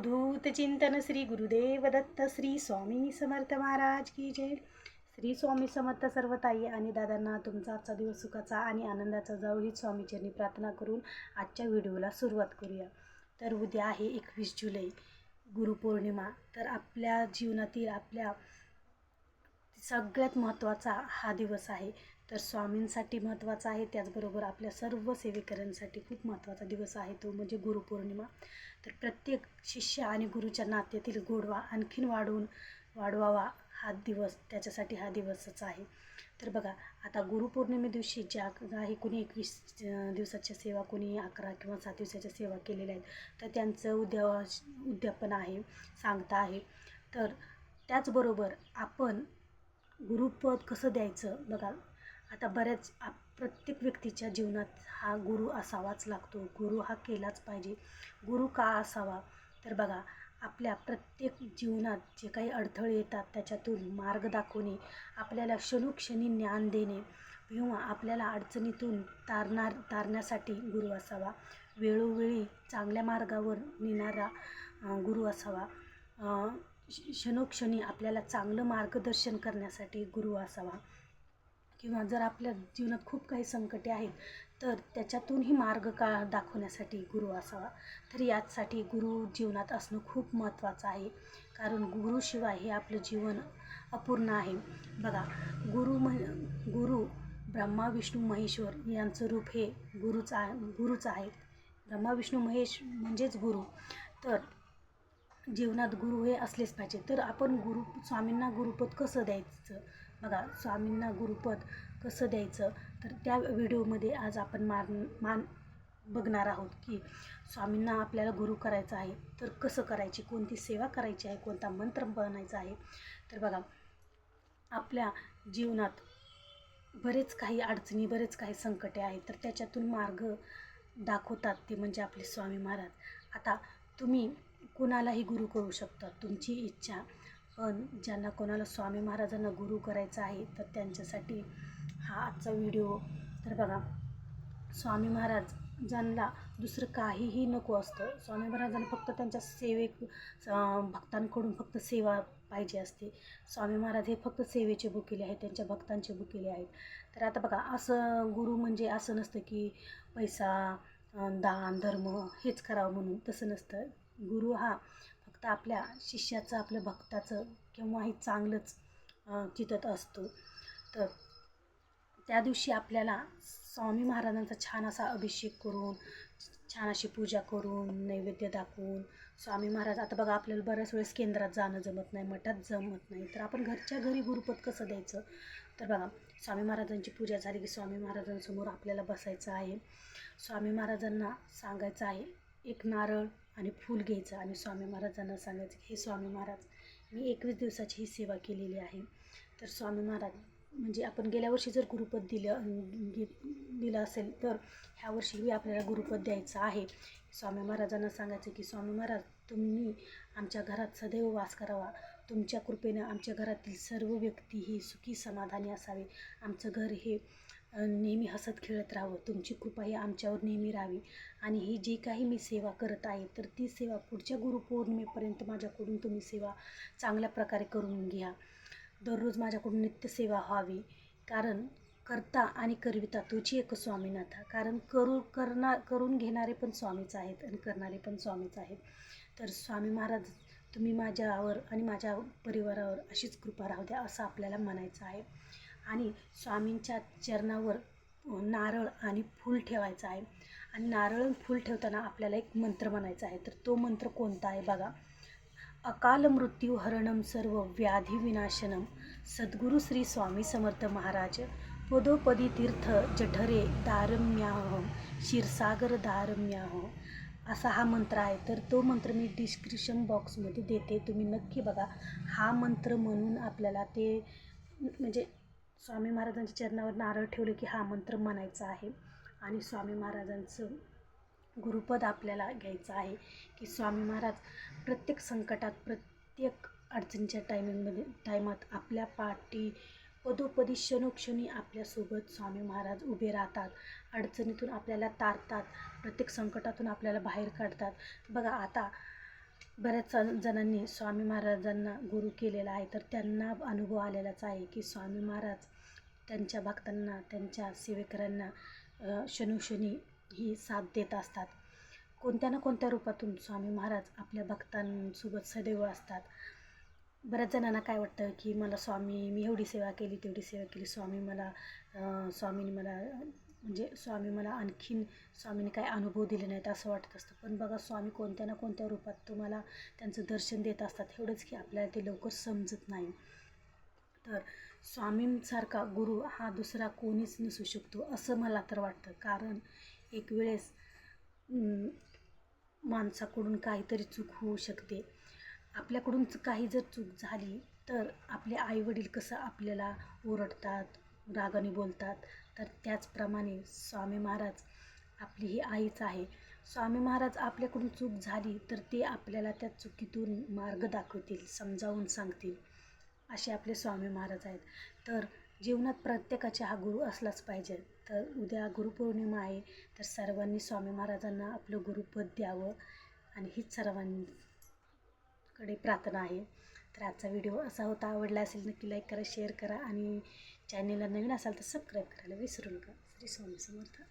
अवधूत चिंतन श्री गुरुदेव दत्त श्री स्वामी समर्थ महाराज की जय. श्री स्वामी समर्थ सर्व ताई आणि दादांना तुमचा आजचा दिवस सुखाचा आणि आनंदाचा जाऊ ही स्वामीचरणी प्रार्थना करून आजच्या व्हिडिओला सुरुवात करूया. तर उद्या आहे एकवीस जुलै गुरुपौर्णिमा तर आपल्या जीवनातील आपल्या सगळ्यात महत्त्वाचा हा दिवस आहे. तर स्वामींसाठी महत्त्वाचा आहे. त्याचबरोबर आपल्या सर्व सेवेकऱ्यांसाठी खूप महत्त्वाचा दिवस आहे तो म्हणजे गुरुपौर्णिमा. तर प्रत्येक शिष्य आणि गुरुच्या नात्यातील गोडवा आणखीन वाढवून वाढवावा हा दिवस त्याच्यासाठी हा दिवसच आहे. तर बघा आता गुरुपौर्णिमे दिवशी ज्या काही कोणी एकवीस दिवसाच्या सेवा कोणी अकरा किंवा सात दिवसाच्या सेवा केलेल्या आहेत तर त्यांचं उद्या उद्यापन आहे सांगता आहे. तर त्याचबरोबर आपण गुरुपद कसं द्यायचं? बघा आता बऱ्याच आप प्रत्येक व्यक्तीच्या जीवनात हा गुरु असावाच लागतो. गुरु हा केलाच पाहिजे. गुरु का असावा? तर बघा आपल्या प्रत्येक जीवनात जे काही अडथळे येतात त्याच्यातून मार्ग दाखवणे आपल्याला क्षणोक्षणी ज्ञान देणे किंवा आपल्याला अडचणीतून तारणार तारण्यासाठी गुरु असावा. वेळोवेळी चांगल्या मार्गावर नेणारा गुरु असावा. क्षणोक्षणी आपल्याला चांगलं मार्गदर्शन करण्यासाठी गुरु असावा. किंवा जर आपल्या जीवनात खूप काही संकटे आहेत तर त्याच्यातूनही मार्ग का दाखवण्यासाठी गुरु असावा? तर याचसाठी गुरु जीवनात असणं खूप महत्त्वाचं आहे. कारण गुरुशिवाय हे आपलं जीवन अपूर्ण आहे. बघा गुरु म्हण गुरु ब्रह्मा विष्णू महेश्वर यांचं रूप हे गुरुच आहे गुरुच आहे. ब्रह्मा विष्णू महेश म्हणजेच गुरु. तर जीवनात गुरु हे असलेच पाहिजे. तर आपण गुरु स्वामींना गुरुपद कसं द्यायचं? बघा स्वामींना गुरुपद कसं द्यायचं? तर त्या व्हिडिओमध्ये आज आपण मान मान बघणार आहोत की स्वामींना आपल्याला गुरु करायचं आहे. तर कसं करायची? कोणती सेवा करायची आहे? कोणता मंत्र बनायचा आहे? तर बघा आपल्या जीवनात बरेच काही अडचणी बरेच काही संकटे आहेत. तर त्याच्यातून मार्ग दाखवतात ते म्हणजे आपले स्वामी महाराज. आता तुम्ही कुणालाही गुरु करू शकता. तुमची इच्छा पण ज्यांना कोणाला स्वामी महाराजांना गुरु करायचा आहे तर त्यांच्यासाठी हा आजचा व्हिडिओ तर बघा स्वामी महाराज ज्यांना दुसरं काहीही नको असतं स्वामी महाराजांना फक्त त्यांच्या सेवेक भक्तांकडून फक्त सेवा पाहिजे असते. स्वामी महाराज हे फक्त सेवेचे भुकेले आहेत त्यांच्या भक्तांचे भुकेले आहेत. तर आता बघा असं गुरु म्हणजे असं नसतं की पैसा दान धर्म हेच करावं म्हणून. तसं नसतं. गुरु हा फक्त आपल्या शिष्याचं आपल्या भक्ताचं केव्हाही चांगलंच चितत असतो. तर त्या दिवशी आपल्याला स्वामी महाराजांचा छान असा अभिषेक करून छान अशी पूजा करून नैवेद्य दाखवून स्वामी महाराज आता बघा आपल्याला बऱ्याच वेळेस केंद्रात जाणं जमत नाही मठात जमत नाही तर आपण घरच्या घरी गुरुपद कसं द्यायचं? तर बघा स्वामी महाराजांची पूजा झाली की स्वामी महाराजांसमोर आपल्याला बसायचं आहे. स्वामी महाराजांना सांगायचं आहे एक नारळ आणि फूल घ्यायचं आणि स्वामी महाराजांना सांगायचं की हे स्वामी महाराज मी एकवीस दिवसाची ही सेवा केलेली आहे. तर स्वामी महाराज म्हणजे आपण गेल्या वर्षी जर गुरुपद दिलं दिलं असेल तर ह्या वर्षीही आपल्याला गुरुपद द्यायचं आहे. स्वामी महाराजांना सांगायचं की स्वामी महाराज तुम्ही आमच्या घरात सदैव वास करावा. तुमच्या कृपेनं आमच्या घरातील सर्व व्यक्ती ही सुखी समाधानी असावे. आमचं घर हे नेहमी हसत खेळत राहावं. तुमची कृपा ही आमच्यावर नेहमी राहावी. आणि ही जी काही मी सेवा करत आहे तर ती सेवा पुढच्या गुरुपौर्णिमेपर्यंत माझ्याकडून तुम्ही सेवा चांगल्या प्रकारे करून घ्या. दररोज माझ्याकडून नित्यसेवा व्हावी. कारण करता आणि करविता तुझी एक स्वामीनाथा. कारण करू करणार करून घेणारे पण स्वामीच आहेत आणि करणारे पण स्वामीच आहेत. तर स्वामी महाराज तुम्ही माझ्यावर आणि माझ्या परिवारावर अशीच कृपा राहू द्या असं आपल्याला म्हणायचं आहे. आणि स्वामींच्या चरणावर नारळ आणि फूल ठेवायचं आहे. आणि नारळ फूल ठेवताना आपल्याला एक मंत्र म्हणायचा आहे. तर तो मंत्र कोणता आहे बघा. अकाल मृत्यू हरणम सर्व व्याधी विनाशनम सद्गुरु श्री स्वामी समर्थ महाराज. पदोपदी तीर्थ जठरे दारम्याहम क्षीरसागर दारम्याह. असा हा मंत्र आहे. तर तो मंत्र मी डिस्क्रिप्शन बॉक्समध्ये देते. तुम्ही नक्की बघा. हा मंत्र म्हणून आपल्याला ते म्हणजे स्वामी महाराजांच्या चरणावर नारळ ठेवलं की हा मंत्र म्हणायचा आहे. आणि स्वामी महाराजांचं गुरुपद आपल्याला घ्यायचं आहे की स्वामी महाराज प्रत्येक संकटात प्रत्येक अडचणीच्या टायमिंगमध्ये टायमात आपल्या पाठी पदोपदी क्षणोक्षणी आपल्यासोबत स्वामी महाराज उभे राहतात. अडचणीतून आपल्याला तारतात. प्रत्येक संकटातून आपल्याला बाहेर काढतात. बघा आता बऱ्याच जण- जणांनी स्वामी महाराजांना गुरु केलेला आहे. तर त्यांना अनुभव आलेलाच आहे की स्वामी महाराज त्यांच्या भक्तांना त्यांच्या सेवेकरांना क्षणोक्षणी ही साथ देत असतात. कोणत्या ना कोणत्या रूपातून स्वामी महाराज आपल्या भक्तांसोबत सदैव असतात. बऱ्याच जणांना काय वाटतं की मला स्वामी मी एवढी सेवा केली तेवढी सेवा केली स्वामी मला स्वामीने मला म्हणजे स्वामी मला आणखीन स्वामीने काय अनुभव दिले नाहीत असं वाटत असतं. पण बघा स्वामी कोणत्या ना कोणत्या रूपात तुम्हाला त्यांचं दर्शन देत असतात एवढंच की आपल्याला ते लवकर समजत नाही. तर स्वामींसारखा गुरु हा दुसरा कोणीच नसू शकतो असं मला तर वाटतं. कारण एक वेळेस माणसाकडून काहीतरी चूक होऊ शकते. आपल्याकडून च- काही जर चूक झाली तर आपले आईवडील कसं आपल्याला ओरडतात रागाने बोलतात? तर त्याचप्रमाणे स्वामी महाराज आपली ही आईच आहे. स्वामी महाराज आपल्याकडून चूक झाली तर ते आपल्याला त्या चुकीतून मार्ग दाखवतील समजावून सांगतील असे आपले स्वामी महाराज आहेत. तर जीवनात प्रत्येकाचे हा गुरु असलाच पाहिजे. तर उद्या गुरुपौर्णिमा आहे तर सर्वांनी स्वामी महाराजांना आपलं गुरुपद द्यावं आणि हीच कडे प्रार्थना आहे. तर आजचा व्हिडिओ असा होता. आवडला असेल नक्की लाईक करा शेअर करा आणि चॅनेलला नवीन असाल तर सबस्क्राईब करायला विसरू नका. श्री स्वामी समर्थ.